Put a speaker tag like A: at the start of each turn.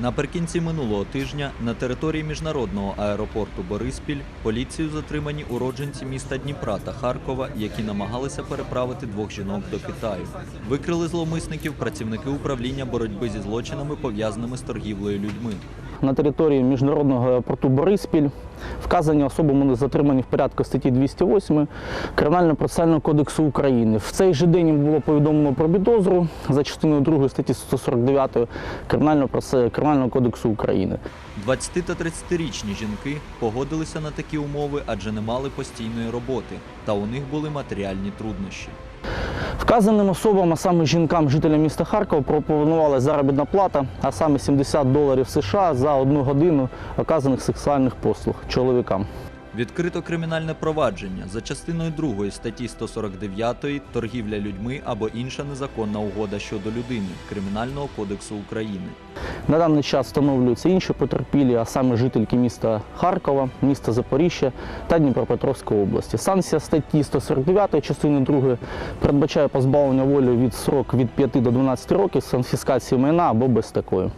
A: Наприкінці минулого тижня на території міжнародного аеропорту Бориспіль поліцію затримані уродженці міста Дніпра та Харкова, які намагалися переправити двох жінок до Китаю. Викрили зловмисників працівники управління боротьби зі злочинами, пов'язаними з торгівлею людьми.
B: на території міжнародного аеропорту Бориспіль. Вказані особи були затримані в порядку статті 208 Кримінально-процесуального кодексу України. В цей же день було повідомлено про підозру за частиною 2 статті 149 Кримінального, проце- Кримінального кодексу України.
A: 20 та 30-річні жінки погодилися на такі умови, адже не мали постійної роботи, та у них були матеріальні труднощі.
B: Вказаним особам, а саме жінкам, жителям міста Харкова, пропонувала заробітна плата, а саме 70 доларів США за одну годину оказаних сексуальних послуг чоловікам.
A: Відкрито кримінальне провадження за частиною 2 статті 149 торгівля людьми або інша незаконна угода щодо людини Кримінального кодексу України.
B: На даний час встановлюються інші потерпілі, а саме жительки міста Харкова, міста Запоріжжя та Дніпропетровської області. Санкція статті 149 частини 2 передбачає позбавлення волі від срок від 5 до 12 років з конфіскації майна або без такої.